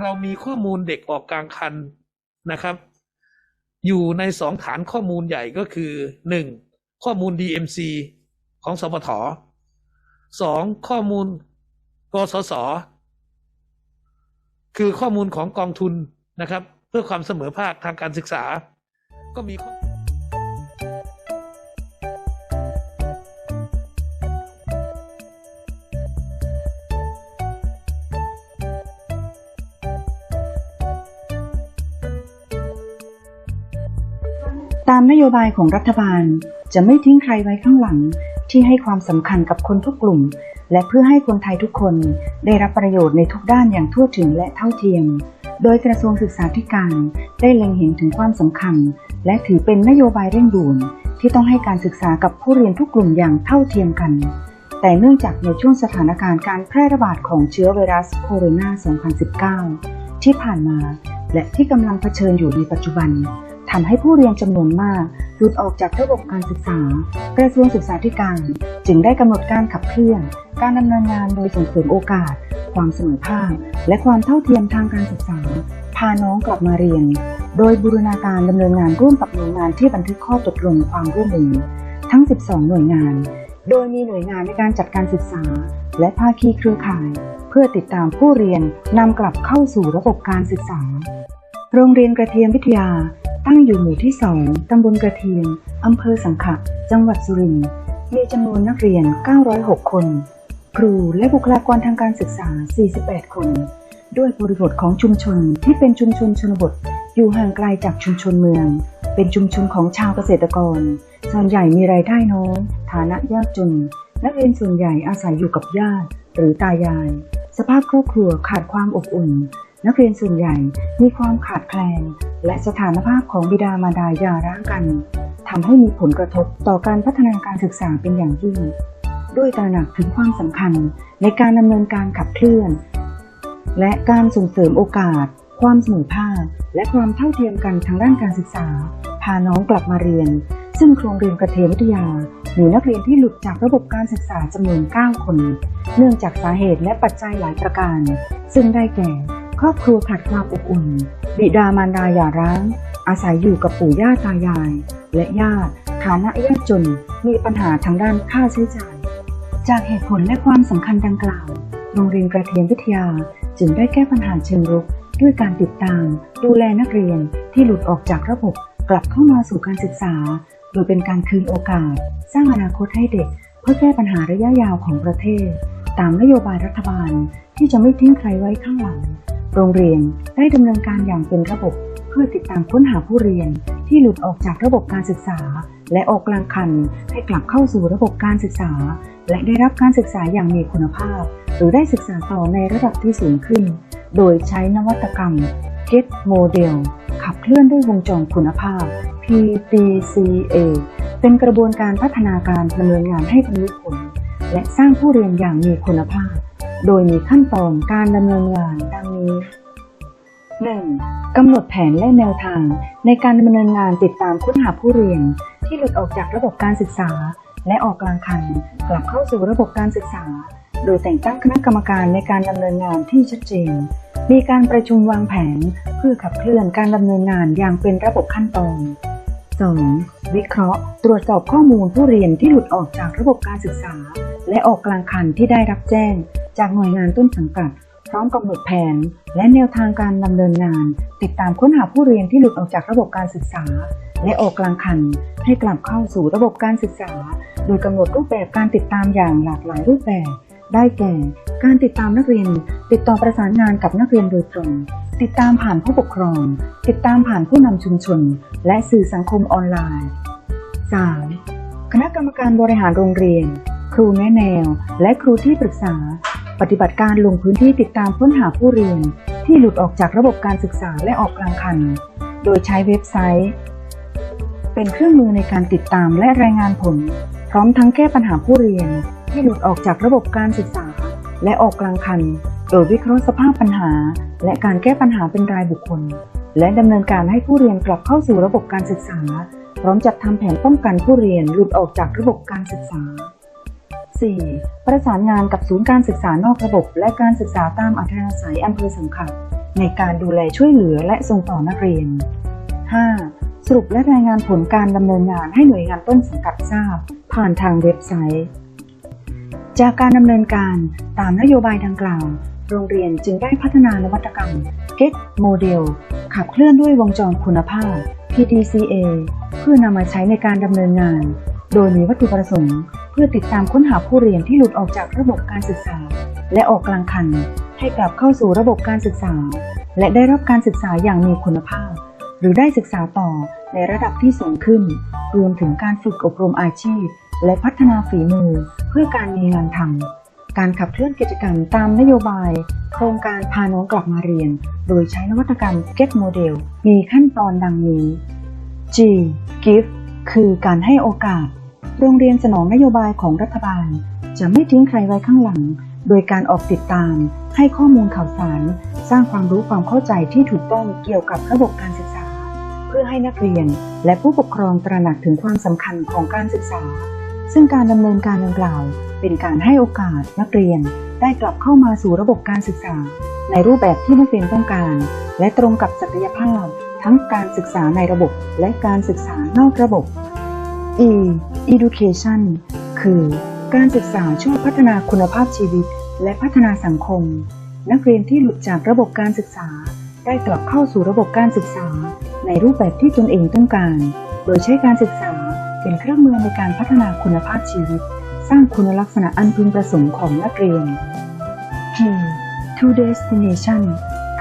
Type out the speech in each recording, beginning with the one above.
เรามีข้อมูลเด็กออกกลางคันนะครับ อยู่ในสองฐานข้อมูลใหญ่ก็คือหนึ่งข้อมูล DMC ของสปทสองข้อมูลกสศคือข้อมูลของกองทุนนะครับ เพื่อความเสมอภาคทางการศึกษาก็มีข้อ ตามนโยบายของรัฐบาลจะไม่ทิ้งใครไว้ข้างหลัง ที่ให้ความสำคัญกับคนทุกกลุ่ม และเพื่อให้คนไทยทุกคนได้รับประโยชน์ในทุกด้านอย่างทั่วถึงและเท่าเทียม โดยกระทรวงศึกษาธิการได้เล็งเห็นถึงความสำคัญ และถือเป็นนโยบายเร่งด่วนที่ต้องให้การศึกษากับผู้เรียนทุกกลุ่มอย่างเท่าเทียมกัน แต่เนื่องจากในช่วงสถานการณ์การแพร่ระบาดของเชื้อไวรัสโคโรนา 2019 ที่ผ่านมา และที่กำลังเผชิญอยู่ในปัจจุบัน ทำให้ผู้เรียนจำนวนมากหลุดออกจากระบบการศึกษา กระทรวงศึกษาธิการ จึงได้กำหนดการขับเคลื่อน การดำเนินงานโดยส่งเสริมโอกาส ความเสมอภาค และความเท่าเทียมทางการศึกษา พาน้องกลับมาเรียน โดยบูรณาการดำเนินงานร่วมกับหน่วยงานที่บันทึกข้อตกลงความร่วมมือทั้ง 12 หน่วยงาน โดยมีหน่วยงานในการจัดการศึกษา และภาคีเครือข่าย เพื่อติดตามผู้เรียนนำกลับเข้าสู่ระบบการศึกษา โรงเรียนกระเทียมวิทยา ตั้งอยู่หมู่ที่ 2 ตำบลกระเทียม อำเภอสังขะ จังหวัดสุรินทร์ มีจำนวนนักเรียน 906 คน ครูและบุคลากรทางการศึกษา 48 คน ด้วยบริบทของชุมชนที่เป็นชุมชนชนบท อยู่ห่างไกลจากชุมชนเมือง เป็นชุมชนของชาวเกษตรกร ส่วนใหญ่มีรายได้น้อย ฐานะยากจน นักเรียนส่วนใหญ่อาศัยอยู่กับญาติ หรือตายาย สภาพครอบครัวขาดความอบอุ่น นักเรียนส่วนใหญ่มีความขาดแคลน และสถานภาพของบิดามารดาหย่าร้างกันทำให้มีผลกระทบต่อการพัฒนาการศึกษาเป็นอย่างยิ่ง ด้วยตระหนักถึงความสำคัญในการดำเนินการขับเคลื่อน และการส่งเสริมโอกาส ความเสมอภาคและความเท่าเทียมกันทางด้านการศึกษา พาน้องกลับมาเรียน ซึ่งโรงเรียนกระเทียมวิทยามีนักเรียนที่หลุดจากระบบการศึกษาจำนวน 9 คน เนื่องจากสาเหตุและปัจจัยหลายประการ ซึ่งได้แก่ ครอบครัวขาดความอบอุ่น บิดามารดาหย่าร้าง อาศัยอยู่กับปู่ย่าตายาย และญาติฐานะยากจนมีปัญหาทางด้านค่าใช้จ่าย จากเหตุผลและความสำคัญดังกล่าว โรงเรียนกระเทียมวิทยาจึงได้แก้ปัญหาเชิงรุก ด้วยการติดตาม ดูแลนักเรียนที่หลุดออกจากระบบกลับเข้ามาสู่การศึกษา โดยเป็นการคืนโอกาส สร้างอนาคตให้เด็ก เพื่อแก้ปัญหาระยะยาวของประเทศ ตามนโยบายรัฐบาลที่จะไม่ทิ้งใครไว้ข้างหลัง โรงเรียนได้ดำเนินการอย่างเป็นระบบเพื่อติดตามค้นหาผู้เรียนที่หลุดออกจากระบบการศึกษา และออกกลางคันให้กลับเข้าสู่ระบบการศึกษา และได้รับการศึกษาอย่างมีคุณภาพ หรือได้ศึกษาต่อในระดับที่สูงขึ้น โดยใช้นวัตกรรม GET Model ขับเคลื่อนด้วยวงจรคุณภาพ PDCA เป็นกระบวนการพัฒนาการดำเนินงานให้บรรลุผล และสร้างผู้เรียนอย่างมีคุณภาพ โดยมีขั้นตอนการดำเนินงานดังนี้ 1. กำหนดแผนและแนวทาง ในการดำเนินงานติดตามค้นหาผู้เรียน ที่หลุดออกจากระบบการศึกษา และออกกลางคัน กลับเข้าสู่ระบบการศึกษา โดยแต่งตั้งคณะกรรมการในการดำเนินงานที่ชัดเจน มีการประชุมวางแผนเพื่อขับเคลื่อนการดำเนินงานอย่างเป็นระบบขั้นตอน 2. วิเคราะห์ ตรวจสอบข้อมูลผู้เรียนที่หลุดออกจากระบบการศึกษา และออกกลางคันที่ได้รับแจ้ง จากหน่วยงานต้นสังกัด พร้อมกำหนดแผน และแนวทางการดำเนินงาน ติดตามค้นหาผู้เรียนที่หลุดออกจากระบบการศึกษา และออกกลางคัน ให้กลับเข้าสู่ระบบการศึกษา โดยกำหนดรูปแบบการติดตามอย่างหลากหลายรูปแบบ ได้แก่ การติดตามนักเรียน ติดต่อประสานงานกับนักเรียนโดยตรงติดตามผ่านผู้ปกครอง ติดตามผ่านผู้นำชุมชน และสื่อสังคมออนไลน์ 3. คณะกรรมการบริหารโรงเรียน ครูแนะแนว และครูที่ปรึกษา ปฏิบัติการลงพื้นที่ติดตามค้นหาผู้เรียน ที่หลุดออกจากระบบการศึกษาและออกกลางคัน โดยใช้เว็บไซต์ เป็นเครื่องมือในการติดตามและรายงานผล พร้อมทั้งแก้ปัญหาผู้เรียน ที่หลุดออกจากระบบการศึกษา และออกกลางคัน โดยวิเคราะห์สภาพปัญหา และการแก้ปัญหาเป็นรายบุคคล และดำเนินการให้ผู้เรียนกลับเข้าสู่ระบบการศึกษา พร้อมจัดทำแผนป้องกันผู้เรียนหลุดออกจากระบบการศึกษา 4. ประสานงานกับศูนย์การศึกษานอกระบบ และการศึกษาตามอัธยาศัยอำเภอสังขะในการดูแลช่วยเหลือและส่งต่อนักเรียน 5. สรุปและรายงานผลการดำเนินงานให้หน่วยงานต้นสังกัดทราบ ผ่านทางเว็บไซต์ จากการดำเนินการตามนโยบายดังกล่าว โรงเรียนจึงได้พัฒนานวัตกรรม Get Model ขับเคลื่อนด้วยวงจรคุณภาพ PDCA เพื่อนำมาใช้ในการดำเนินงาน โดยมีวัตถุประสงค์ เพื่อติดตามค้นหาผู้เรียนที่หลุดออกจากระบบการศึกษา และออกกลางคัน ให้กลับเข้าสู่ระบบการศึกษา และได้รับการศึกษาอย่างมีคุณภาพ หรือได้ศึกษาต่อในระดับที่สูงขึ้น รวมถึงการฝึกอบรมอาชีพ และพัฒนาฝีมือ เพื่อการมีงานทำการขับเคลื่อนกิจกรรมตามนโยบาย โครงการพาน้องกลับมาเรียน โดยใช้นวัตกรรม Get Model มีขั้นตอนดังนี้ G Give คือการให้โอกาส โรงเรียนสนองนโยบายของรัฐบาล จะไม่ทิ้งใครไว้ข้างหลัง โดยการออกติดตาม ให้ข้อมูลข่าวสาร สร้างความรู้ความเข้าใจที่ถูกต้องเกี่ยวกับระบบการศึกษา เพื่อให้นักเรียนและผู้ปกครองตระหนักถึงความสำคัญของการศึกษา ซึ่งการดำเนินการดังกล่าว เป็นการให้โอกาสนักเรียนได้กลับเข้ามาสู่ระบบการศึกษา ในรูปแบบที่นักเรียนต้องการ และตรงกับศักยภาพทั้งการศึกษาในระบบและการศึกษานอกระบบ E education คือการศึกษาช่วยพัฒนาคุณภาพชีวิต และพัฒนาสังคม นักเรียนที่หลุดจากระบบการศึกษา ได้กลับเข้าสู่ระบบการศึกษา ในรูปแบบที่ตนเองต้องการ โดยใช้การศึกษาเป็นเครื่องมือในการพัฒนาคุณภาพชีวิต สร้างคุณลักษณะอันพึงประสงค์ของนักเรียน P to destination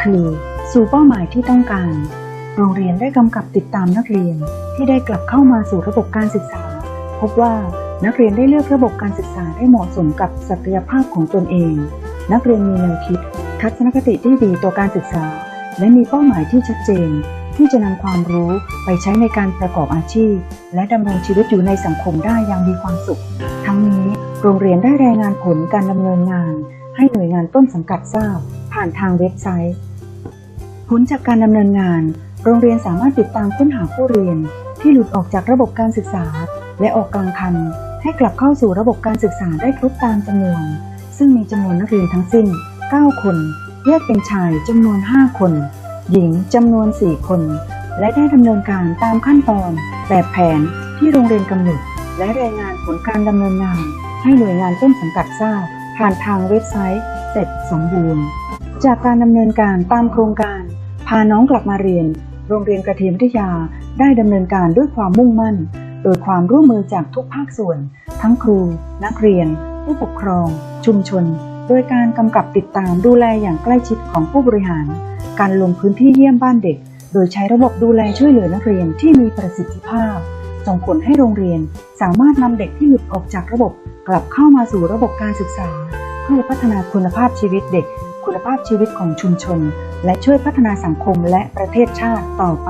คือสู่เป้าหมายที่ต้องการ โรงเรียนได้กำกับติดตามนักเรียนที่ได้กลับเข้ามาสู่ระบบการศึกษา พบว่านักเรียนได้เลือกระบบการศึกษาได้เหมาะสมกับศักยภาพของตนเอง นักเรียนมีแนวคิด ทัศนคติที่ดีต่อการศึกษา และมีเป้าหมายที่ชัดเจน ที่จะนำความรู้ไปใช้ในการประกอบอาชีพ และดำรงชีวิตอยู่ในสังคมได้อย่างมีความสุข ทั้งนี้โรงเรียนได้รายงานผลการดำเนินงาน ให้หน่วยงานต้นสังกัดทราบ ผ่านทางเว็บไซต์ ผลจากการดำเนินงาน โรงเรียนสามารถติดตามค้นหาผู้เรียนที่หลุดออกจากระบบการศึกษา และออกกลางคัน ให้กลับเข้าสู่ระบบการศึกษาได้ครบตามจำนวน ซึ่งมีจำนวนนักเรียนทั้งสิ้น 9 คน แยกเป็นชายจำนวน 5 คน หญิงจำนวน 4 คน และได้ดำเนินการตามขั้นตอน แบบแผนที่โรงเรียนกำหนด และรายงานผลการดำเนินงาน ให้หน่วยงานต้นสังกัดทราบ ผ่านทางเว็บไซต์ เสร็จสมบูรณ์ จากการดำเนินการตามโครงการ พาน้องกลับมาเรียน โรงเรียนกระเทียมวิทยาได้ดำเนินการด้วยความมุ่งมั่น โดยความร่วมมือจากทุกภาคส่วน ทั้งครู นักเรียน ผู้ปกครอง ชุมชน โดยการกำกับติดตามดูแลอย่างใกล้ชิดของผู้บริหาร การลงพื้นที่เยี่ยมบ้านเด็ก โดยใช้ระบบดูแลช่วยเหลือนักเรียนที่มีประสิทธิภาพ ส่งผลให้โรงเรียนสามารถนำเด็กที่หลุดออกจากระบบ กลับเข้ามาสู่ระบบการศึกษา เพื่อพัฒนาคุณภาพชีวิตเด็ก คุณภาพชีวิตของชุมชน และช่วยพัฒนาสังคมและประเทศชาติต่อไป